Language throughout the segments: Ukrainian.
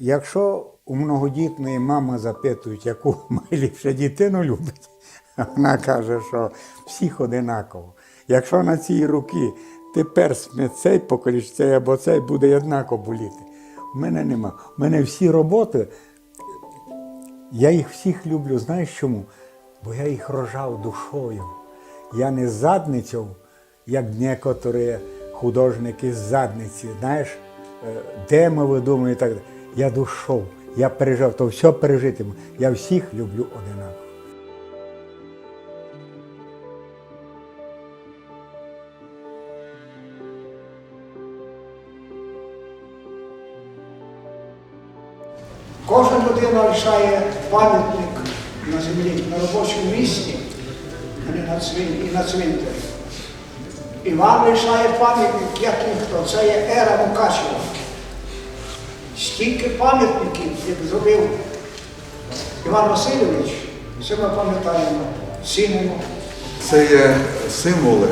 якщо у многодітної мами запитують, яку найліпше дитину любить, вона каже, що всіх одинаково. Якщо на цій руки ти персне цей поколіш, цей або цей буде однаково боліти. У мене нема. У мене всі роботи, я їх всіх люблю. Знаєш чому? Бо я їх рожав душою. Я не задницяв, як некоторі художники з задниці. Знаєш, е, де ми видумуємо і так далі. Я душов, я пережив, то все пережитиму. Я всіх люблю одинаково. Кожна людина лишає пам'ятник на землі, на робочому місці, а не на цвин, і на цвинтарі. І вам лишає пам'ятник, як ніхто. Це є ера Мукачева. Стільки пам'ятників, як зробив Іван Васильович, це ми пам'ятаємо, цінимо. Це є символи,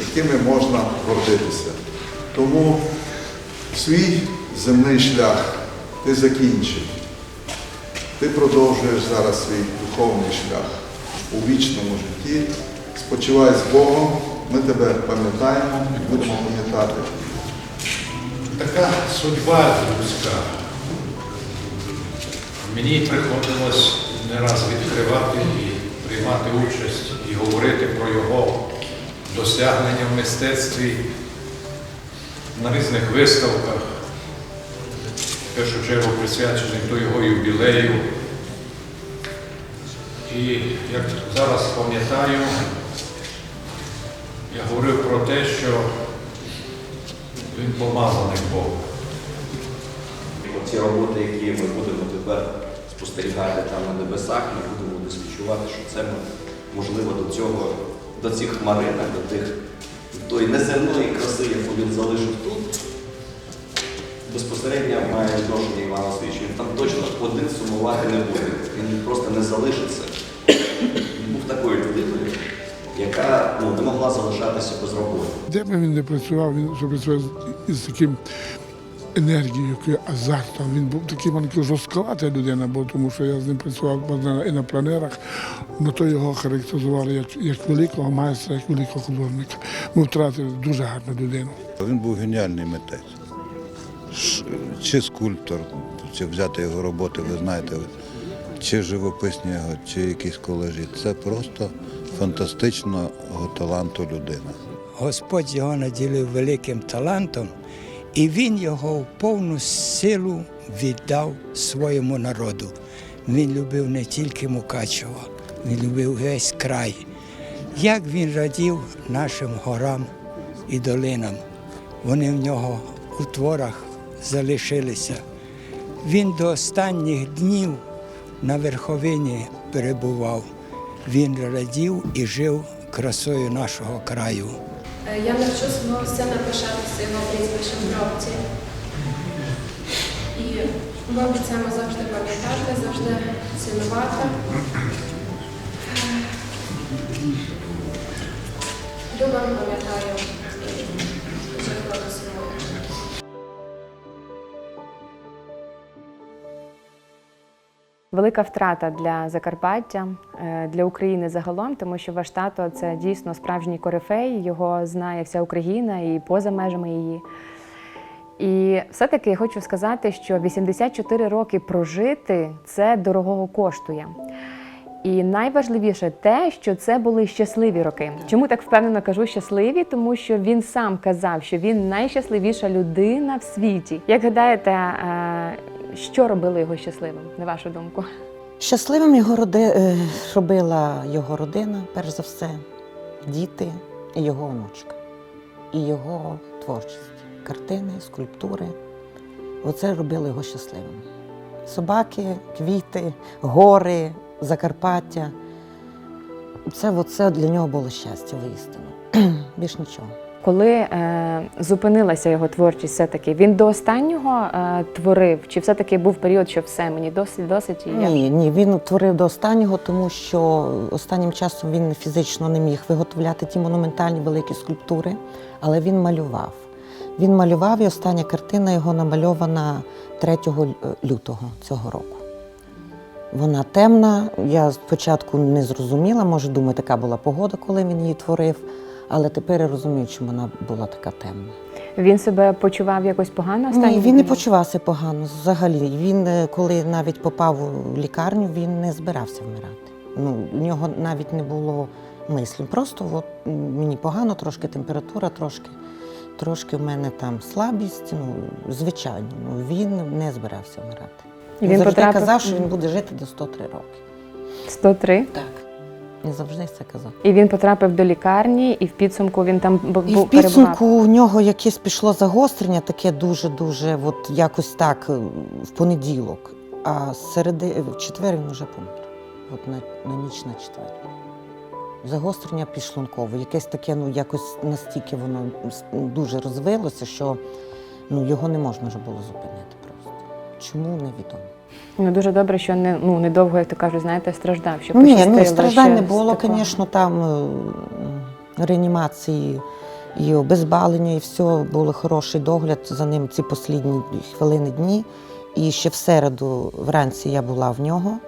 якими можна гордитися. Тому свій земний шлях ти закінчив. Ти продовжуєш зараз свій духовний шлях у вічному житті. Спочивай з Богом, ми тебе пам'ятаємо і будемо пам'ятати. Така судьба людська. Мені приходилось не раз відкривати і приймати участь і говорити про його досягнення в мистецтві на різних виставках, в першу чергу присвячених до його юбілею. І як зараз пам'ятаю, я говорив про те, що він помазаний Богом. Ці роботи, які ми будемо тепер спостерігати там на небесах, ми будемо досліджувати, що це можливо до цього, до цих хмаринок, до тих до неземної краси, яку він залишив тут. Безпосередньо має відношення Іван Васильович. Він там точно один сумувати не буде. Він просто не залишиться. Він був такою людиною, яка ну, не могла залишатися без роботи. Де б він не працював, він що працював з- із таким енергією, азартом. Він був такий маленький жорсткувата людина, бо тому що я з ним працював на- і на планерах. На то його характеризували як, як великого майстра, як великого художника. Ми втратили дуже гарну людину. Він був геніальний митець. Чи скульптор, чи взяти його роботи, ви знаєте, чи живописні його, чи якісь колажі. Це просто фантастичного таланту людина. Господь його наділив великим талантом, і він його в повну силу віддав своєму народу. Він любив не тільки Мукачево, він любив весь край. Як він радів нашим горам і долинам, вони в нього у творах залишилися. Він до останніх днів на верховині перебував. Він радів і жив красою нашого краю. Е, Я навчу свого сина пишатися його прізвищем в гробці. І ми обіцяємо завжди пам'ятати, завжди цінувати. Любимо, пам'ятаю Велика втрата для Закарпаття, е, для України загалом, тому що ваш тато це дійсно справжній корифей, його знає вся Україна і поза межами її. І все-таки я хочу сказати, що 84 роки прожити це дорогого коштує. І найважливіше те, що це були щасливі роки. Чому так впевнено кажу щасливі? Тому що він сам казав, що він найщасливіша людина в світі. Як гадаєте, е, що робило його щасливим, на вашу думку? Щасливим його роди... е, робила його родина, перш за все, діти і його онучка, і його творчість, картини, скульптури. Оце робило його щасливим. Собаки, квіти, гори, Закарпаття. Це оце для нього було щастя, воістину. Більш нічого. Коли е, зупинилася його творчість, все-таки він до останнього е, творив, чи все-таки був період, що все мені досить, досить і Ні, ні, він творив до останнього, тому що останнім часом він фізично не міг виготовляти ті монументальні великі скульптури, але він малював. Він малював, і остання картина його намальована 3 лютого цього року. Вона темна. Я спочатку не зрозуміла, може, думаю, така була погода, коли він її творив, але тепер я розумію, чому вона була така темна. Він себе почував якось погано Ні, він не почувався погано взагалі. Він, е, коли навіть попав у лікарню, він не збирався вмирати. Ну, у нього навіть не було мислі. Просто от, мені погано, трошки температура, трошки, трошки в мене там слабість. Ну, звичайно, ну, він не збирався вмирати. Він, він завжди потрапив- казав, що він буде жити до 103 роки. 103. Так. Він завжди це казав. І він потрапив до лікарні, і в підсумку він там бу- І в підсумку перебував. у нього якесь пішло загострення, таке дуже-дуже, от якось так е, в понеділок. А середи в четвер він вже помер. От на, на ніч на четвер. Загострення підшлункове, якесь таке, ну якось настільки воно с- дуже розвилося, що ну, його не можна вже було зупинити просто. Чому невідомо. Ну дуже добре, що не ну недовго, як то кажуть, знаєте, страждав. Що Ні, ну страждань не було, звісно, там е, реанімації і обезбалення, і все, було хороший догляд за ним ці останні хвилини дні. І ще в середу вранці я була в нього.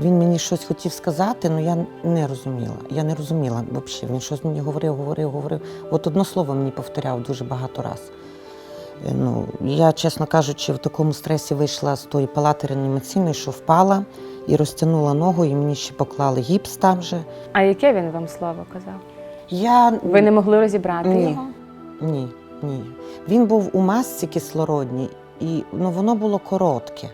Він мені щось хотів сказати, але я не розуміла. Я не розуміла взагалі. Він щось мені говорив, говорив, говорив. От одно слово мені повторяв дуже багато разів. Е, Ну, я, чесно кажучи, в такому стресі вийшла з тої палати реанімаційної, що впала і розтягнула ногу, і мені ще поклали гіпс там же. А яке він вам слово казав? Я Ви не могли розібрати Ні. його? ні, ні. Він був у масці кислородній, і ну, воно було коротке,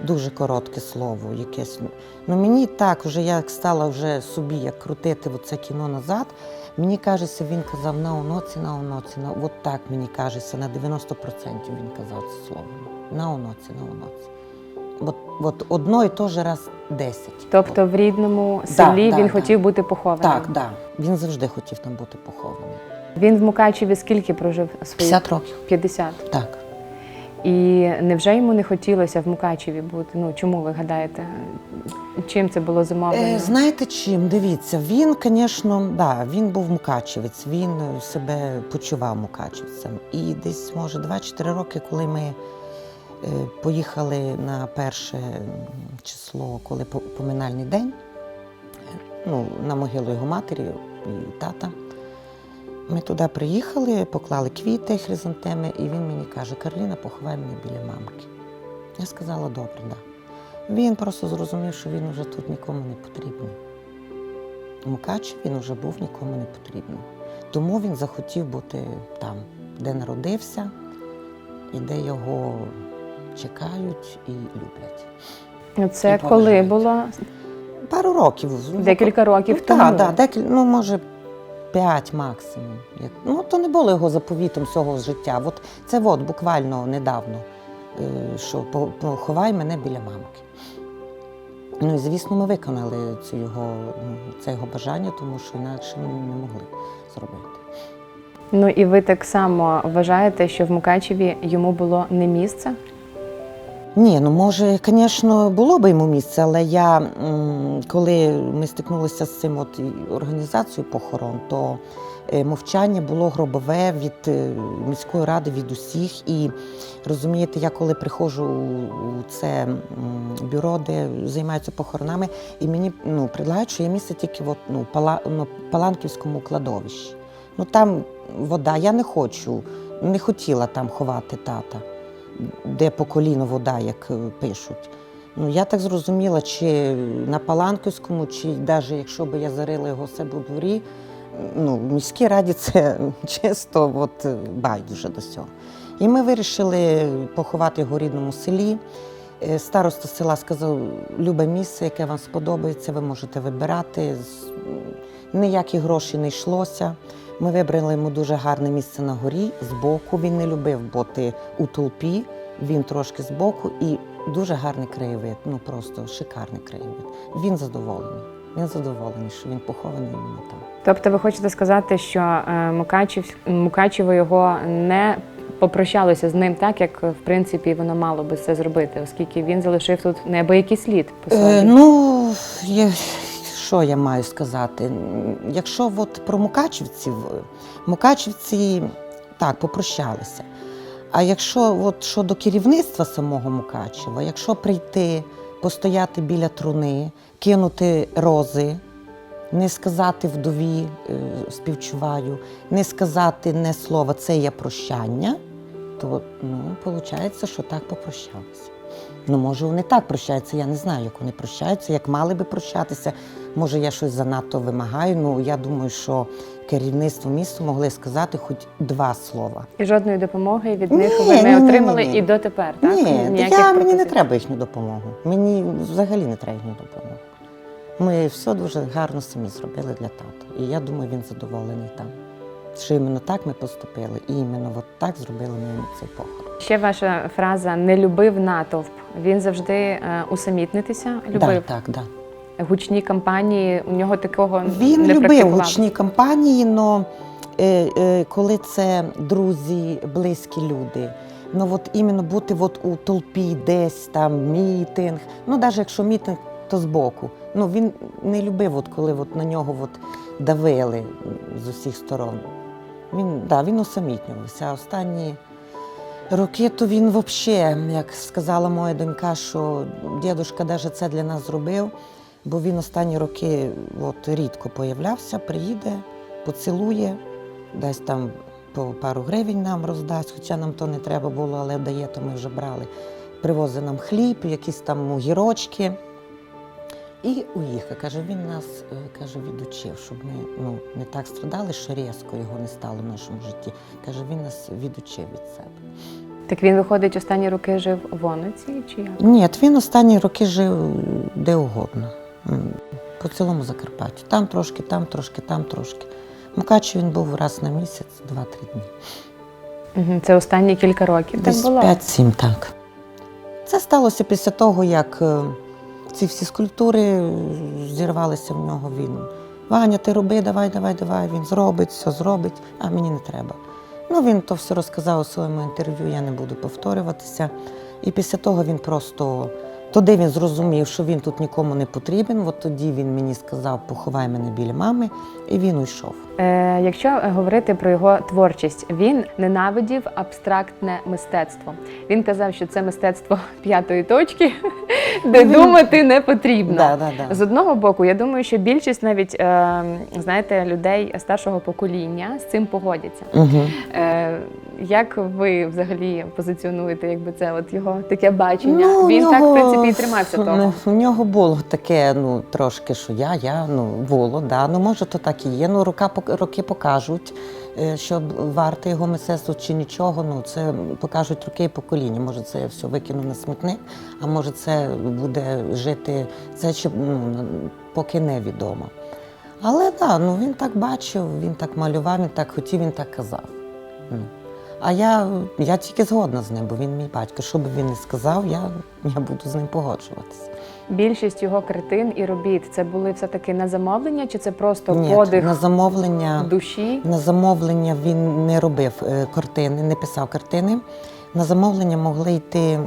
дуже коротке слово якесь. Ну мені так, вже я стала вже собі як крутити це кіно назад. Мені кажеться, він казав на оноці, на оноці. На... От так мені кажеться, на 90% він казав це слово. На оноці, на оноці. От, от одно і то же раз 10. Тобто в рідному селі да, він да. хотів бути похованим? Так, так. Да. Він завжди хотів там бути похований. Він в Мукачеві скільки прожив своїх? 50 років. 50. Так. І невже йому не хотілося в Мукачеві бути? Ну чому ви гадаєте? Чим це було? Е, знаєте чим? Дивіться, він, звісно, да, він був мукачевець, він себе почував мукачевцем. І десь, може, 2-4 роки, коли ми е, поїхали на перше число, коли по- поминальний день, е, ну, на могилу його матері і тата. Ми туди приїхали, поклали квіти, хризантеми, і він мені каже: Карліна, поховай мене біля мамки. Я сказала, добре, да. Він просто зрозумів, що він вже тут нікому не потрібний. У Мукачеві він вже був нікому не потрібний. Тому він захотів бути там, де народився, і де його чекають і люблять. Це і коли було? Пару років. Декілька років ну, тому? Так, да, декіль, ну, може, п'ять максимум. Ну, то не було його заповітом всього життя. От це от буквально недавно, е, що поховай мене біля мамки. Ну і звісно, ми виконали цю його, це його бажання, тому що інакше ми не могли зробити. Ну і ви так само вважаєте, що в Мукачеві йому було не місце? Ні, ну може, звісно, було б йому місце, але я, коли ми стикнулися з цим от організацією похорон, то е, мовчання було гробове від е, міської ради, від усіх. І розумієте, я коли приходжу у це бюро, де займаються похоронами, і мені ну, предлагають, що є місце тільки в ну, Пала, ну, Паланківському кладовищі. Ну там вода, я не хочу, не хотіла там ховати тата де по коліно вода, як е, пишуть. Ну, я так зрозуміла, чи на Паланківському, чи навіть якщо б я зарила його себе у дворі, ну, в міській раді це чисто от, е, байдуже до цього. І ми вирішили поховати його в рідному селі. Е, Староста села сказав, любе місце, яке вам сподобається, ви можете вибирати. Ніякі гроші не йшлося. Ми вибрали йому дуже гарне місце на горі, збоку. Він не любив бути у толпі, він трошки збоку і дуже гарний краєвид, ну просто шикарний краєвид. Він задоволений. Він задоволений, що він похований іменно там. Тобто ви хочете сказати, що е, Мукачев, Мукачево його не попрощалося з ним так, як в принципі воно мало би це зробити, оскільки він залишив тут неабиякий слід по собі. Е, ну, я, що я маю сказати? Якщо от про мукачівців, мукачівці так, попрощалися. А якщо от щодо керівництва самого Мукачева, якщо прийти, постояти біля труни, кинути рози, не сказати вдові е, співчуваю, не сказати не слова, це є прощання, то ну, виходить, що так попрощалися. Ну, може, вони так прощаються, я не знаю, як вони прощаються, як мали би прощатися. Може, я щось занадто вимагаю. Ну, я думаю, що керівництво міста могли сказати хоч два слова. І жодної допомоги від Ні, них ви не ні, отримали ні, ні. і дотепер, так? Ні, я, мені не треба їхню допомогу. Мені взагалі не треба їхню допомогу. Ми все дуже гарно самі зробили для тата. І я думаю, він задоволений там. Що іменно так ми поступили, і іменно от так зробили ми цей похорон. Ще ваша фраза не любив натовп. Він завжди е, усамітнитися любив. Так, так, так. Гучні кампанії у нього такого Він не любив гучні кампанії, але е, коли це друзі, близькі люди, ну от іменно бути от у толпі, десь там мітинг, ну навіть якщо мітинг, то збоку. Ну він не любив, от, коли от на нього от давили з усіх сторон. Він, да, він усамітнювався. Останні роки то він взагалі, як сказала моя донька, що дідусь навіть це для нас зробив, бо він останні роки от, рідко появлявся, приїде, поцілує, десь там по пару гривень нам роздасть, хоча нам то не треба було, але дає, то ми вже брали. Привозить нам хліб, якісь там огірочки. І уїхав. Каже, він нас е, каже, відучив, щоб ми ну, не так страдали, що різко його не стало в нашому житті. Каже, він нас відучив від себе. Так він виходить останні роки жив в Ониці чи як? Ні, він останні роки жив де угодно. По цілому Закарпаттю. Там трошки, там трошки, там трошки. В Мукачеві він був раз на місяць, два-три дні. Це останні кілька років. Десь так було. 5-7, так. Це сталося після того, як е, ці всі скульптури е, зірвалися в нього. Він Ваня, ти роби, давай, давай, давай. Він зробить, все зробить, а мені не треба. Ну, він то все розказав у своєму інтерв'ю, я не буду повторюватися. І після того він просто тоді він зрозумів, що він тут нікому не потрібен. От тоді він мені сказав, поховай мене біля мами, і він уйшов. Е, якщо е, говорити про його творчість, він ненавидів абстрактне мистецтво. Він казав, що це мистецтво п'ятої точки, де він- думати не потрібно. Да, да, да. З одного боку, я думаю, що більшість навіть е, знаєте, людей старшого покоління з цим погодяться. Угу. Е, як ви взагалі позиціонуєте, якби це от його таке бачення? Ну, він в так, в принципі, і тримався того. У нього було таке, ну трошки, що я, я, ну було, да. Ну може, то так і є. Ну, пок- роки покажуть, е, що варте його мистецтво чи нічого. Ну це покажуть роки і покоління. Може, це я все викину на смітник, а може, це буде жити це ще ну, поки невідомо. Але так, да, ну він так бачив, він так малював, він так хотів, він так казав. А я, я тільки згодна з ним, бо він мій батько. Що би він не сказав, я, я буду з ним погоджуватися. Більшість його картин і робіт це були все-таки на замовлення, чи це просто Ні, подих на замовлення, душі? на замовлення він не робив е, картини, не писав картини. На замовлення могли йти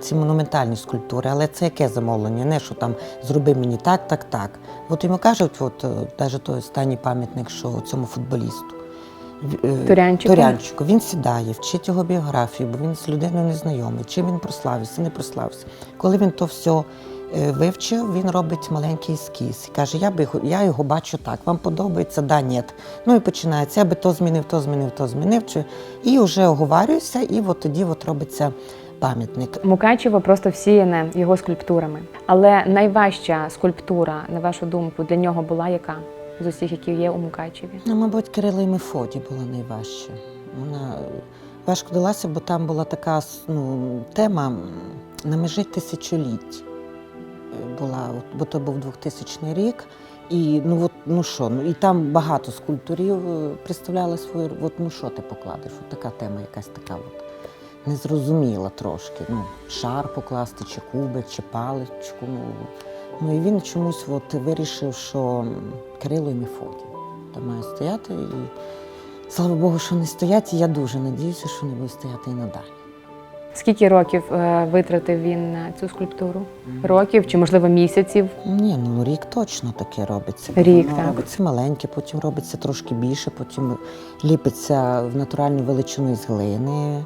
ці монументальні скульптури, але це яке замовлення? Не що там зроби мені так, так, так. От йому кажуть, от навіть той останній пам'ятник, що цьому футболісту. Е, Турянчику? Турянчику. Він сідає, вчить його біографію, бо він з людиною незнайомий. Чим він прославився, не прославився. Коли він то все е, вивчив, він робить маленький ескіз. Каже, я, би, його- я його бачу так, вам подобається, да, ні. Ну і починається, я би то змінив, то змінив, то змінив. Чи... І вже оговарююся, і от тоді от робиться пам'ятник. Мукачево просто всіяне його скульптурами. Але найважча скульптура, на вашу думку, для нього була яка з усіх, які є у Мукачеві? Ну, мабуть, Кирило і Мефодій була найважча. Вона важко далася, бо там була така ну, тема на межі тисячоліть. Е, Була, бо то був 2000 рік. І ну от ну що, ну і там багато скульпторів е, представляли свою. От ну що ти покладеш? От така тема, якась така от незрозуміла трошки. Ну, шар покласти, чи кубик, чи паличку. Ну, ну і він чомусь от вирішив, що Кирило і Мефодій там має стояти. І слава Богу, що не стоять. І я дуже надіюся, що не буде стояти і надалі. Скільки років е, витратив він на цю скульптуру? Років чи, можливо, місяців? Ні, ну рік точно таке робиться. Рік, так. робиться маленьке, потім робиться трошки більше, потім ліпиться в натуральну величину з глини.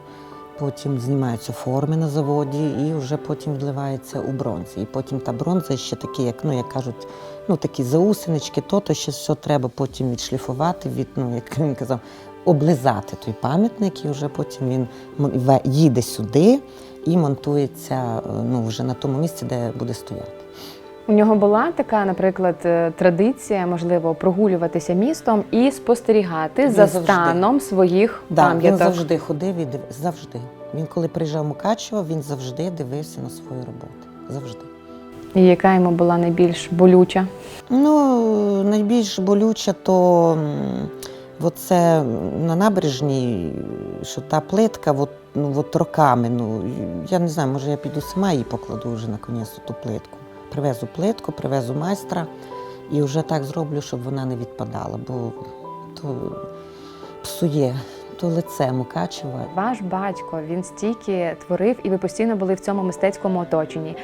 Потім знімаються форми на заводі і вже потім вливається у бронзі. І потім та бронза ще такі, як, ну, як кажуть, ну такі заусинички, то, то ще все треба потім відшліфувати, від, ну, як він казав, облизати той пам'ятник, і вже потім він їде сюди і монтується е, ну, вже на тому місці, де буде стояти. У нього була така, наприклад, е, традиція, можливо, прогулюватися містом і спостерігати Він за завжди. станом своїх Да, він завжди ходив і див... завжди. Він коли приїжджав Мукачево, він завжди дивився на свою роботу. Завжди. І яка йому була найбільш болюча? Ну, найбільш болюче, то м, оце на набережній, що та плитка, от, ну, от роками. Ну, я не знаю, може я піду сама і покладу вже наконець ту плитку. Привезу плитку, привезу майстра і вже так зроблю, щоб вона не відпадала, бо то псує то лице Мукачева. Ваш батько він стільки творив, і ви постійно були в цьому мистецькому оточенні.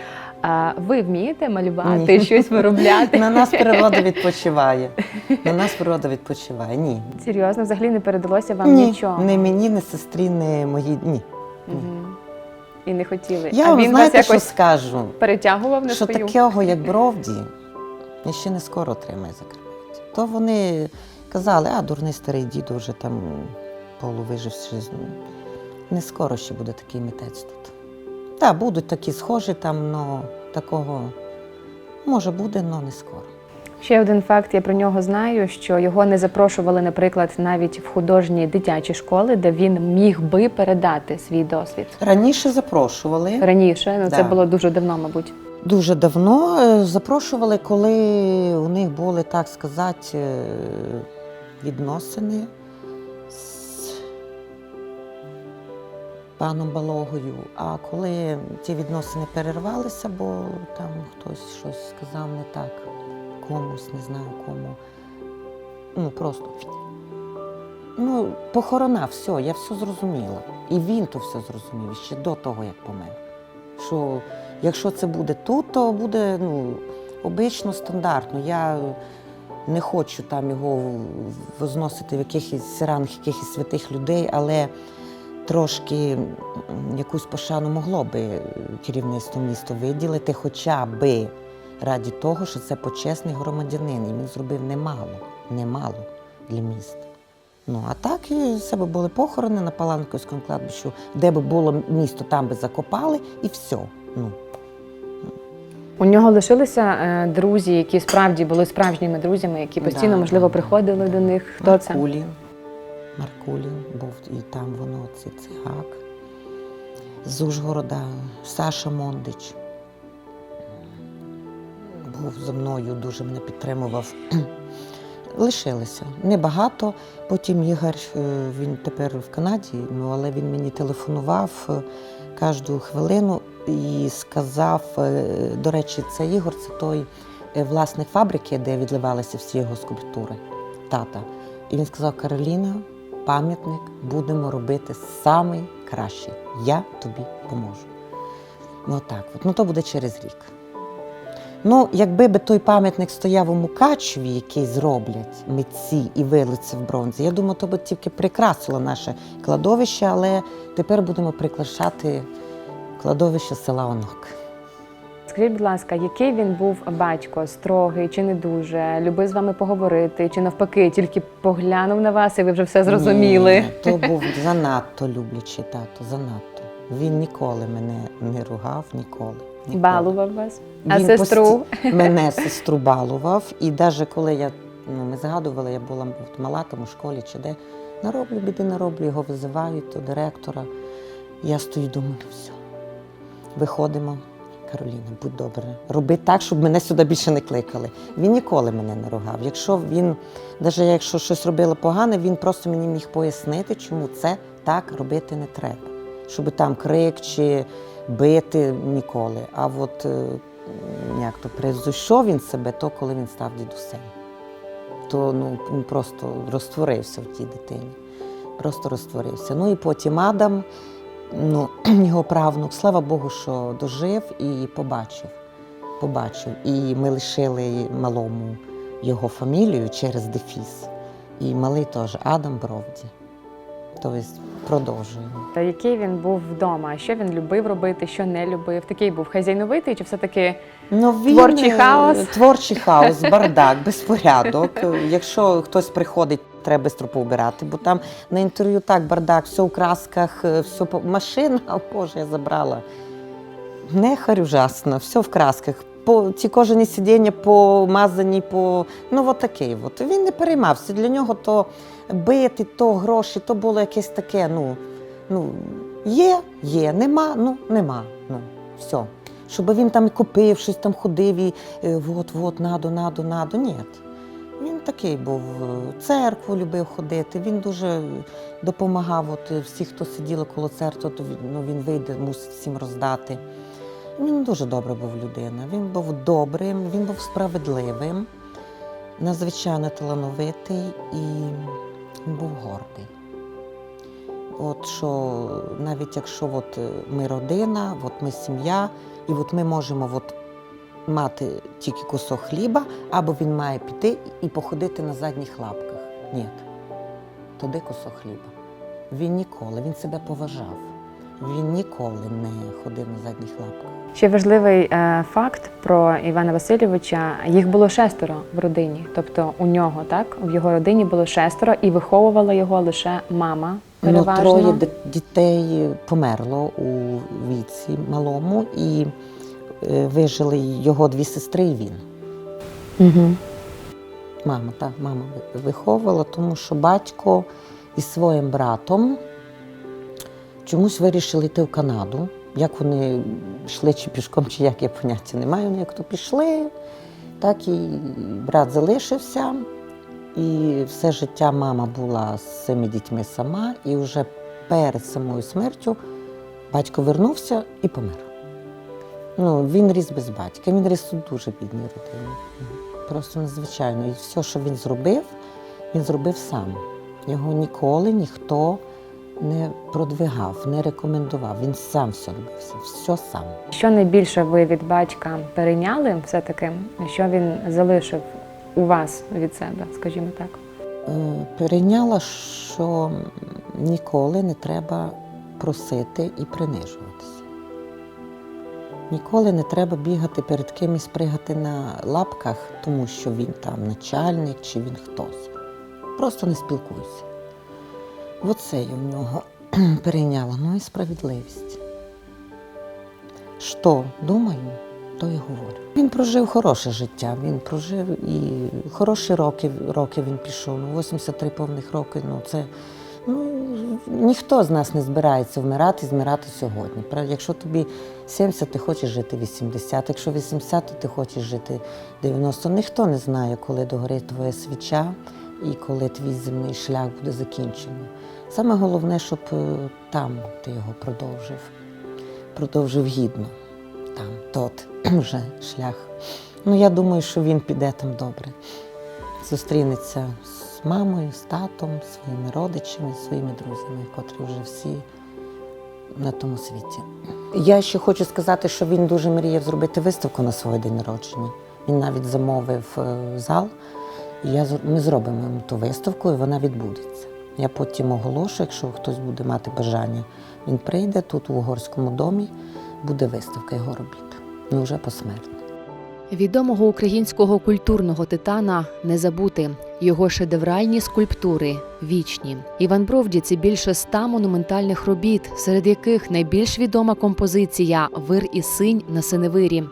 А ви вмієте малювати, Ні. щось виробляти? На нас природа відпочиває. На нас природа відпочиває. Ні. Серйозно, взагалі не передалося вам ні, нічого. не мені, не сестрі, не мої. Ні. Мгм. І не хотіли. Я а вам він знаєте, вас що скажу? перетягував на Що свою. такого, як Бровді, я ще не скоро отримає Закарпаття. То вони казали, а дурний старий дід вже там полувиживши. Не скоро ще буде такий митець тут. Так, будуть такі схожі там, але такого може буде, але не скоро. Ще один факт, я про нього знаю, що його не запрошували, наприклад, навіть в художні дитячі школи, де він міг би передати свій досвід. Раніше запрошували. Раніше, ну це було дуже давно, мабуть. Дуже давно е, запрошували, коли у них були, так сказати, е, відносини з паном Балогою. А коли ті відносини перервалися, бо там хтось щось сказав не так комусь, не знаю кому. Ну просто. Ну, похорона, все, я все зрозуміла. І він то все зрозумів ще до того, як помер. Що якщо це буде тут, то буде ну, обично стандартно. Я не хочу там його возносити в якихось ранг якихось святих людей, але трошки якусь пошану могло би керівництво міста виділити, хоча би раді того, що це почесний громадянин. І він зробив немало, немало для міста. Ну, а так і себе були похорони на Паланківському кладбищу, де би було місто, там би закопали, і все. Ну, У нього лишилися е, друзі, які справді були справжніми друзями, які постійно, Да, можливо, да, да. приходили до них. Хто це? Маркулін. Маркулін був і там воно, цей цигак. З Ужгорода, Саша Мондич. Був зі мною, дуже мене підтримував. Лишилися. Небагато. Потім Ігор, е, він тепер в Канаді, ну, але він мені телефонував е, кожну хвилину і сказав, е, до речі, це Ігор, це той власник фабрики, де відливалися всі його скульптури, тата. І він сказав: Кароліна, пам'ятник будемо робити самий кращий. Я тобі поможу. Ну так, от. ну то буде через рік. Ну, якби би той пам'ятник стояв у Мукачеві, який зроблять митці і вилиться в бронзі, я думаю, то би тільки прикрасило наше кладовище, але тепер будемо прикрашати кладовище села Онок. Скажіть, будь ласка, який він був батько, строгий чи не дуже, любив з вами поговорити, чи навпаки, тільки поглянув на вас і ви вже все зрозуміли? Ні, то був занадто люблячий тато, занадто. Він ніколи мене не ругав, ніколи. Ніколи. Балував вас. А Він сестру? пості- Мене сестру балував. І навіть коли я, ну, ми згадували, я була мала там у школі чи де, нароблю, біди нароблю, його визивають до директора. Я стою, думаю, ну все. Виходимо. Кароліна, будь добре, роби так, щоб мене сюди більше не кликали. Він ніколи мене не ругав. Якщо він, навіть якщо щось робило погане, він просто мені міг пояснити, чому це так робити не треба. Щоб там крик чи бити ніколи. А от е, як то призойшов він себе, то коли він став дідусем. То ну, просто розтворився в тій дитині. Просто розтворився. Ну і потім Адам, ну, його правнук, слава Богу, що дожив і побачив. Побачив. І ми лишили малому його фамілію через Дефіс. І малий теж Адам Бровді. Тобто продовжуємо. Та який він був вдома, що він любив робити, що не любив? Такий був хазяйновитий, чи все-таки Ну, він, Творчий е, хаос. Творчий хаос, бардак, безпорядок. Якщо хтось приходить, треба швидко поубирати, бо там на інтерв'ю так бардак, все в красках, е, все по машина, о Боже, я забрала. Нехай ужасно, все в красках. По, ці кожені сидіння помазані, по, ну от такий. От. Він не переймався. Для нього то бити, то гроші, то було якесь таке, ну, ну є, є, нема, ну нема. Ну, все. Щоб він там купив, щось там ходив і е, от, от, надо, надо, надо. Ні. Він такий був, е, церкву любив ходити, він дуже допомагав. От, е, всі, хто сиділи коло церкви, то ну, він вийде, мусить всім роздати. Він дуже добре був людина. Він був добрим, він був справедливим, надзвичайно талановитий і він був гордий. От що навіть якщо от е, ми родина, от ми сім'я, і от ми можемо от мати тільки кусок хліба, або він має піти і походити на задніх лапках. Ні, туди кусок хліба. Він ніколи, він себе поважав. Він ніколи не ходив на задніх лапках. ще важливий е, факт про Івана Васильовича. Їх було шестеро в родині. Тобто у нього, так, в його родині було шестеро, і виховувала його лише мама. Ну, троє дітей померло у віці малому, і е, вижили його дві сестри і він. Угу. Мама, так, мама виховувала, тому що батько із своїм братом чомусь вирішили йти в Канаду. Як вони йшли чи пішком, чи як я поняття не маю. Як то пішли, так і брат залишився. І все життя мама була з цими дітьми сама, і вже перед самою смертю батько вернувся і помер. Ну, він ріс без батька, він ріс у дуже бідній родині. Просто надзвичайно. І все, що він зробив, він зробив сам. Його ніколи ніхто не продвигав, не рекомендував. Він сам все робив, все сам. Що найбільше ви від батька перейняли все-таки, що він залишив у вас від себе, скажімо так? Е, перейняла, що ніколи не треба просити і принижуватися. Ніколи не треба бігати перед кимось, пригати на лапках, тому що він там начальник чи він хтось. Просто не спілкуйся. Оце я в нього перейняла. Ну і справедливість. Що думаю, то і говорю. Він прожив хороше життя. Він прожив і хороші роки, роки він пішов. Ну, 83 повних роки. Ну це ну ніхто з нас не збирається вмирати, змирати сьогодні. Якщо тобі 70, ти хочеш жити 80, якщо 80, то ти хочеш жити 90. Ніхто не знає, коли догорить твоя свіча і коли твій земний шлях буде закінчено. Саме головне, щоб е, там ти його продовжив, продовжив гідно. Там, тот вже шлях. Ну, я думаю, що він піде там добре. Зустрінеться з мамою, з татом, своїми родичами, своїми друзями, котрі вже всі на тому світі. Я ще хочу сказати, що він дуже мріяв зробити виставку на свій день народження. Він навіть замовив е, зал. Я, ми зробимо ту виставку, і вона відбудеться. Я потім оголошу, якщо хтось буде мати бажання, він прийде тут, у угорському домі, буде виставка його робіт. Ну, вже посмертно. Відомого українського культурного титана не забути. Його шедевральні скульптури вічні. Іван Бровді це більше ста монументальних робіт, серед яких найбільш відома композиція Вир і синь на синевирі.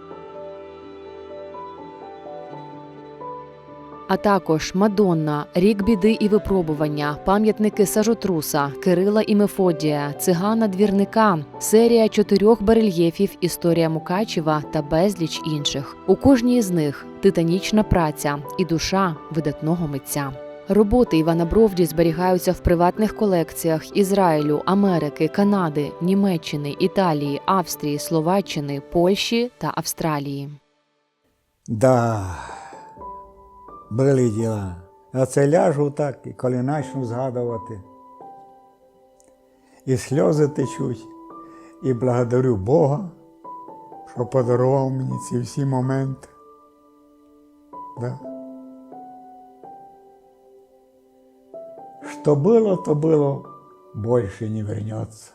А також Мадонна, Рік біди і випробування, пам'ятники Сажотруса, Кирила і Мефодія, Цигана Двірника, серія чотирьох барельєфів Історія Мукачева та безліч інших. У кожній з них титанічна праця і душа видатного митця. Роботи Івана Бровді зберігаються в приватних колекціях Ізраїлю, Америки, Канади, Німеччини, Італії, Австрії, Словаччини, Польщі та Австралії. Да, були діла. А це ляжу так, і коли почну згадувати. І сльози течуть, і благодарю Бога, що подарував мені ці всі моменти. Да. Що було, то було больше не вернется.